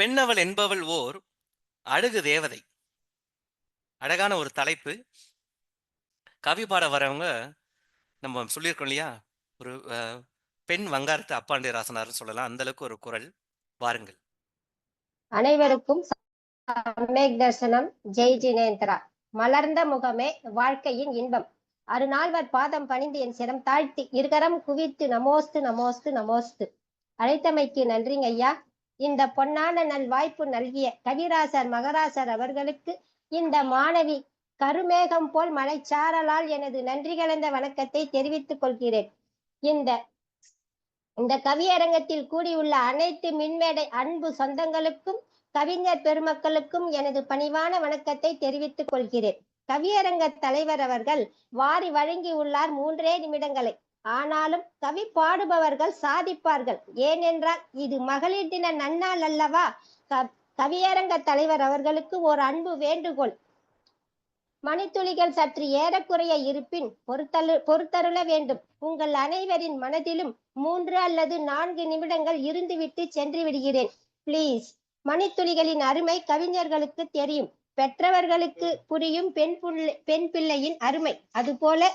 பெண்ணவள் என்பவள் ஓர் அழகு தேவதை. அழகான ஒரு தலைப்பு. கவி பாட வரவங்க நம்ம சொல்லியிருக்கோம் இல்லையா? ஒரு பெண் வங்காரத்து அப்பாண்டிய ராசனார் சொல்லலாம். அந்த அளவுக்கு ஒரு குரல். வாருங்கள். அனைவருக்கும் தர்சனம் ஜெய் ஜினேந்திரா. மலர்ந்த முகமே வாழ்க்கையின் இன்பம். அருநாள்வர் பாதம் பணிந்து என் சிரம் தாழ்த்தி இருகரம் குவித்து நமோஸ்து நமோஸ்து நமோஸ்து. அழைத்தமைக்கு நன்றிங்க ஐயா. இந்த பொன்னான நல் வாய்ப்பு நல்கிய கவிராசர் மகராசர் அவர்களுக்கு இந்த மாணவி கருமேகம் போல் மலைச்சாரலால் எனது நன்றி கலந்த வணக்கத்தை தெரிவித்துக் கொள்கிறேன். இந்த இந்த கவியரங்கத்தில் கூடியுள்ள அனைத்து மின்மேடை அன்பு சொந்தங்களுக்கும் கவிஞர் பெருமக்களுக்கும் எனது பணிவான வணக்கத்தை தெரிவித்துக் கொள்கிறேன். கவியரங்க தலைவர் அவர்கள் வாரி வழங்கியுள்ளார் மூன்றே நிமிடங்களை. ஆனாலும் கவி பாடுபவர்கள் சாதிப்பார்கள். ஏனென்றால் இது மகளிர் தின நன்னாள் அல்லவா? கவியரங்க தலைவர் அவர்களுக்கு ஒரு அன்பு வேண்டுகோள். மணித்துளிகள் சற்று ஏறக்குறைய இருப்பின் பொறுத்தலு பொறுத்தருள வேண்டும். உங்கள் அனைவரின் மனதிலும் மூன்று அல்லது நான்கு நிமிடங்கள் இருந்துவிட்டு சென்று விடுகிறேன். ப்ளீஸ் மணித்துளிகளின் அருமை கவிஞர்களுக்கு தெரியும். பெற்றவர்களுக்கு புரியும் பெண் புள்ளை பெண் பிள்ளையின் அருமை. அதுபோல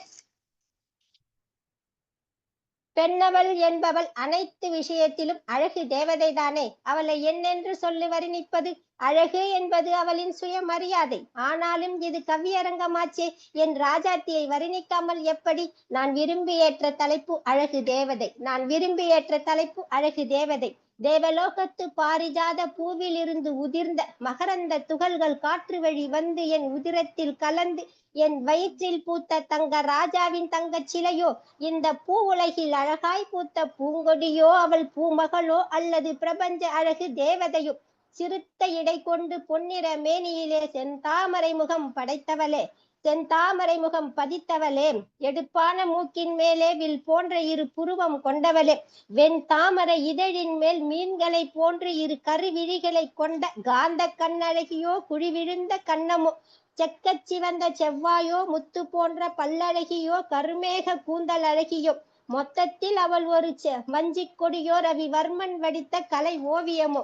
பெண்ணவள் என்பவள் அனைத்து விஷயத்திலும் அழகு தேவதைதானே. அவளை என்னென்று சொல்லி வர்ணிப்பது? அழகு என்பது அவளின் சுயமரியாதை. ஆனாலும் இது கவியரங்கமாச்சே என் ராஜாத்தியை வர்ணிக்காமல் எப்படி நான் விரும்பி ஏற்ற தலைப்பு அழகு தேவதை. நான் விரும்பி ஏற்ற தலைப்பு அழகு தேவதை. தேவலோகத்து பாரிஜாத பூவில் இருந்து உதிர்ந்த மகரந்த துகள்கள் காற்று வழி வந்து என் உதிரத்தில் கலந்து என் வயிற்றில் பூத்த தங்க ராஜாவின் தங்க சிலையோ இந்த பூ உலகில் அழகாய் பூத்த பூங்கொடியோ அவள் பூமகளோ அல்லது பிரபஞ்ச அழகு தேவதையோ சிறுத்த இடை கொண்டு பொன்னிற மேனியிலே செந்தாமரை முகம் படைத்தவளே செந்தாமரை முகம் பதித்தவளே எடுப்பான மூக்கின் மேலே வில் போன்ற இரு புருவம் கொண்டவளே வெண் தாமரை இதழின் மேல் மீன்களை போன்று இரு கருவிழிகளை கொண்ட காந்த கண்ணழகியோ குழிவிழுந்த கண்ணமோ செக்கச் சிவந்த செவ்வாயோ முத்து போன்ற பல்லழகியோ கருமேக கூந்தல் அழகியோ மொத்தத்தில் அவள் ஒரு மஞ்சிக் கொடியோ ரவிவர்மன் வடித்த கலை ஓவியமோ.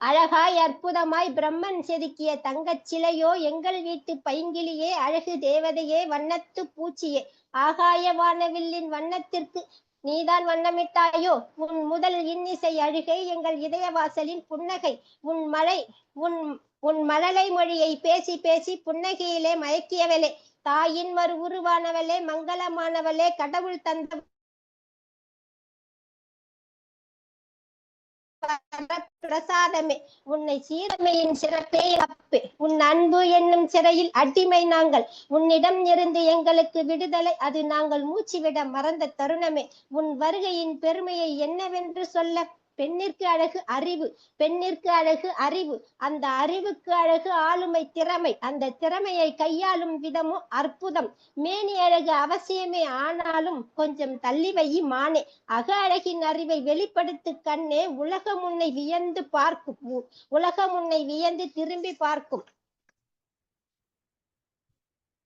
அழகாய் அற்புதமாய் பிரம்மன் செதுக்கிய தங்கச் சிலையோ எங்கள் வீட்டு பைங்கிலியே அழகு தேவதையே வண்ணத்து பூச்சியே. ஆகாய வானவில்லின் வண்ணத்திற்கு நீதான் வண்ணமிட்டாயோ? உன் முதல் இன்னிசை அழுகை எங்கள் இதயவாசலின் புன்னகை. உன் மழை உன் உன் மழலை மொழியை பேசி பேசி புன்னகையிலே மயக்கியவளே. தாயின் மறு உருவானவளே மங்களமானவளே கடவுள் தந்த பிரசாதமே. உன்னை சீரமையின் சிறப்பே அப்பு. உன் அன்பு என்னும் சிறையில் அடிமை நாங்கள். உன்னிடம் இருந்து எங்களுக்கு விடுதலை. அது நாங்கள் மூச்சுவிட மறந்த தருணமே. உன் வருகையின் பெருமையை என்னவென்று சொல்ல பெண்ணிற்கு அழகு அறிவு பெண்ணிற்கு அழகு அறிவு. அந்த அறிவுக்கு அழகு ஆளுமை திறமை. அந்த திறமையை கையாளும் விதமும் அற்புதம். மேனி அழகு அவசியமே ஆனாலும் கொஞ்சம் தள்ளி வை மானே. அக அழகின் அறிவை வெளிப்படுத்து கண்ணே உலகம் உன்னை வியந்து பார்க்கும். உ- உலகம் உன்னை வியந்து திரும்பி பார்க்கும்.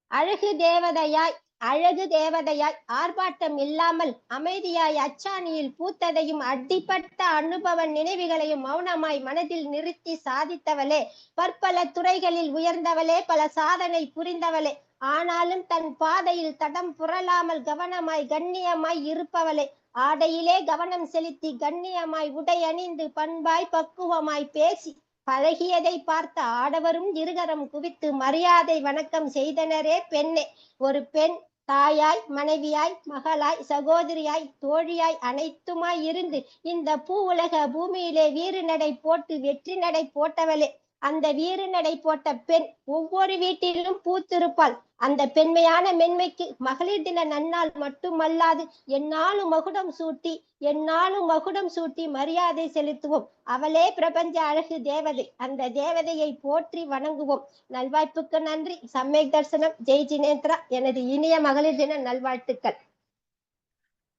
அழகு தேவதையாய் அழகு தேவதையாய் ஆர்ப்பாட்டம் இல்லாமல் அமைதியாய் அச்சாணியில் பூத்ததையும் அடிப்பட்ட அனுபவ நினைவுகளையும் மௌனமாய் மனதில் நிறுத்தி சாதித்தவளே பற்பல துறைகளில் உயர்ந்தவளே பல சாதனை புரிந்தவளே ஆனாலும் தன் பாதையில் தடம் புரளாமல் கவனமாய் கண்ணியமாய் இருப்பவளே ஆடையிலே கவனம் செலுத்தி கண்ணியமாய் உடை அணிந்து பண்பாய் பக்குவமாய் பேசி பழகியதை பார்த்த ஆடவரும் இருகரம் குவித்து மரியாதை வணக்கம் செய்தனரே பெண்ணே ஒரு பெண் தாயாய் மனைவியாய் மகளாய் சகோதரியாய் தோழியாய் அனைத்துமாய் இருந்து இந்த பூ உலக பூமியிலே வீறு நடை போட்டு வெற்றி நடை போட்டவளே. அந்த வீறு நடை போட்ட பெண் ஒவ்வொரு வீட்டிலும் பூத்திருப்பாள். அந்த பெண்மையான மென்மைக்கு மகளிர் தின நன்னாள் மட்டுமல்லாது என்னாலும் மகுடம் சூட்டி என்னாலும் மகுடம் சூட்டி மரியாதை செலுத்துவோம். அவளே பிரபஞ்ச அழகு தேவதை. அந்த தேவதையை போற்றி வணங்குவோம். நல்வாய்ப்புக்கு நன்றி. சமயக் தர்சனம். ஜெய் ஜினேந்திரா. எனது இனிய மகளிர் தின நல்வாழ்த்துக்கள்.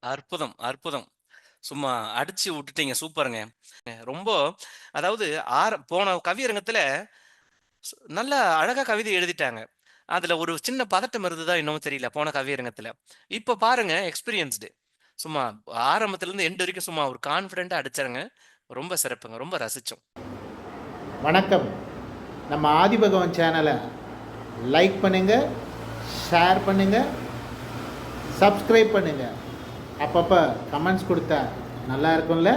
அற்புதம் அற்புதம். சும்மா அடிச்சு விட்டுட்டீங்க. சூப்பருங்க. ரொம்ப அதாவது ஆர போன கவியரங்கத்துல நல்லா நல்ல அழகா கவிதை எழுதிட்டாங்க. அதுல ஒரு சின்ன பதட்டம் இருந்ததா இன்னமும் தெரியல போன கவியரங்கத்துல. இப்ப பாருங்க எக்ஸ்பீரியன்ஸ்டு சும்மா ஆரம்பத்துல இருந்து எண்டு வரைக்கும் சும்மா ஒரு கான்பிடென்ட்டா அடிச்சாங்க ரொம்ப சிறப்புங்க ரொம்ப ரசிச்சோம். வணக்கம். நம்ம ஆதிபகவன் சேனலை லைக் பண்ணுங்கள் ஷேர் பண்ணுங்கள் சப்ஸ்கிரைப் பண்ணுங்கள் அப்பப்போ கமெண்ட்ஸ் கொடுத்தா நல்லா இருக்கும்ல?